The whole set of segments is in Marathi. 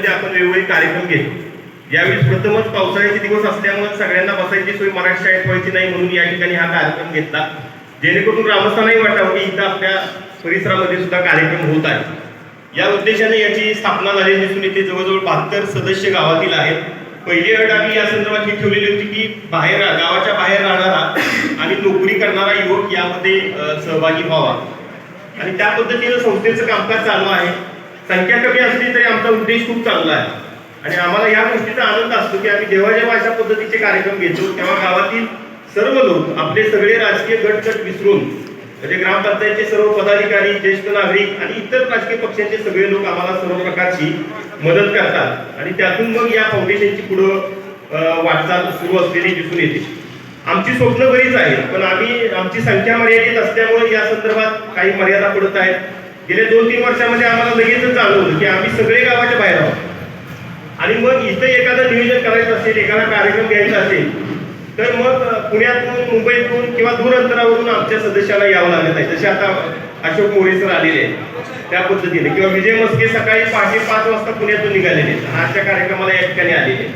शाळेमध्ये आपण वेगवेगळे कार्यक्रम घेतो. यावेळी प्रथमच पावसाळ्याचे दिवस असल्यामुळे सगळ्यांना बसायची सोय मराठी शाळेत व्हायची नाही म्हणून या ठिकाणी हा कार्यक्रम घेतला. जेणेकरून ग्रामस्थांनाही वाटावं की इथं आपल्या परिसरामध्ये सुद्धा कार्यक्रम होत आहे. या उद्देशाने याची स्थापना झालेली दिसून येते जवळजवळ बहात्तर सदस्य गावातील आहेत. पहिली अट आम्ही या संदर्भात ही ठेवलेली होती की बाहेर गावाच्या बाहेर राहणारा आणि नोकरी करणारा युवक यामध्ये सहभागी व्हावा. आणि त्या पद्धतीनं संस्थेचं कामकाज चालू आहे. संख्या कमी असली तरी आमचा उद्देश खूप चांगला आहे. आणि आम्हाला या गोष्टीचा आनंद असतो की आम्ही जेव्हा जेव्हा अशा पद्धतीचे कार्यक्रम घेतो तेव्हा गावातील सर्व लोक आपले सगळे राजकीय गटगट विसरून म्हणजे ग्रामपंचायतचे सर्व पदाधिकारी ज्येष्ठ नागरिक आणि इतर राजकीय पक्षांचे सगळे लोक आम्हाला सर्व प्रकारची मदत करतात. आणि त्यातून मग या फाउंडेशनची पुढं वाटचाल सुरू असलेली दिसून येते. आमची स्वप्न बरीच आहे पण आम्ही आमची संख्या मर्यादित असल्यामुळे या संदर्भात काही मर्यादा पडत आहेत. गेल्या दोन तीन वर्षामध्ये आम्हाला लगेचच जाणवलं की आम्ही सगळे गावाच्या बाहेर आहोत. आणि मग इथं एखादं नियोजन करायचं असेल एखादा कार्यक्रम घ्यायचा असेल तर मग पुण्यातून मुंबईतून किंवा दूर अंतरावरून आमच्या सदस्याला यावं लागत आहे. जसे आता अशोक मोरे सर आलेले आहेत त्या पद्धतीने. किंवा विजय मस्के सकाळी पहाटे पाच वाजता पुण्यातून निघालेले आहेत. आजच्या कार्यक्रमाला या ठिकाणी आलेले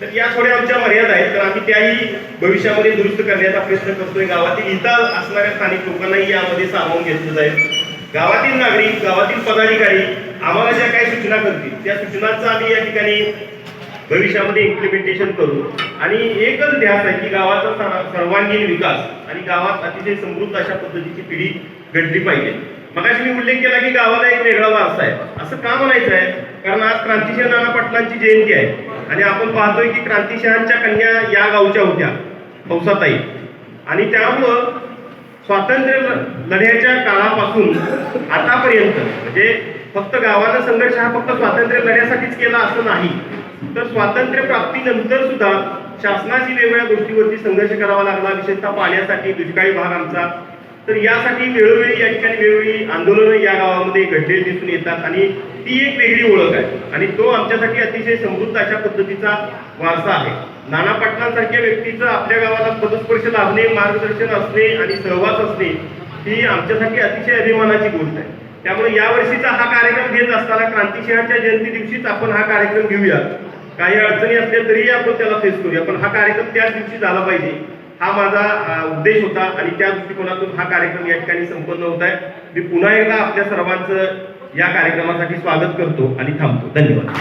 तर या थोड्या आमच्या मर्यादा आहेत. तर आम्ही त्याही भविष्यामध्ये दुरुस्त करण्याचा प्रयत्न करतोय गावातील इथं असणाऱ्या स्थानिक लोकांनाही यामध्ये सामावून घेतलं जाईल. गावातील नागरिक गावातील पदाधिकारी आम्हाला ज्या काही सूचना करतील? त्या सूचनांचं आम्ही या ठिकाणी भविष्यामध्ये इम्प्लिमेंटेशन करू. आणि एकच ध्यास आहे की गावाचा सर्वांगीण विकास आणि गावात अतिशय समृद्ध अशा पद्धतीची पिढी घडली पाहिजे. मगाशी मी उल्लेख केला की गावाला एक वेगळा वारसा आहे. असं का म्हणायचं आहे? कारण आज क्रांतिसिंह नाना पाटलांची जयंती आहे. आणि आपण पाहतोय की क्रांतिसिंहांच्या कन्या या गावच्या होत्या हौसाताई. आणि त्यामुळं स्वातंत्र्य ल- लढ्याच्या काळापासून आतापर्यंत म्हणजे फक्त गावाचा संघर्ष हा फक्त स्वातंत्र्य लढ्यासाठीच केला असं नाही तर स्वातंत्र्य प्राप्तीनंतर सुद्धा शासनाची वेगवेगळ्या गोष्टीवरती संघर्ष करावा लागला विशेषतः पाण्यासाठी दुष्काळी भाग आमचा. तर यासाठी वेळोवेळी या ठिकाणी वेळोवेळी आंदोलनं या गावामध्ये घडलेली दिसून येतात आणि ती एक वेगळी ओळख आहे. आणि तो आमच्यासाठी अतिशय समृद्ध अशा पद्धतीचा वारसा आहे. नाना पाटलांसारख्या व्यक्तीचं आपल्या गावाला पदस्पर्श लाभणे मार्गदर्शन असणे आणि सहवास असणे ही आमच्यासाठी अतिशय अभिमानाची गोष्ट आहे. त्यामुळे यावर्षीचा हा कार्यक्रम घेत असताना क्रांतिसिंहाच्या जयंती दिवशीच आपण हा कार्यक्रम घेऊया. काही अडचणी असल्या तरीही आपण त्याला फेस करूया पण हा कार्यक्रम त्याच दिवशी झाला पाहिजे. हा माझा उद्देश होता आणि त्या दृष्टिकोनातून हा कार्यक्रम या ठिकाणी संपन्न होत आहे. मी पुन्हा एकदा आपल्या सर्वांचं या कार्यक्रमासाठी स्वागत करतो आणि थांबतो. धन्यवाद.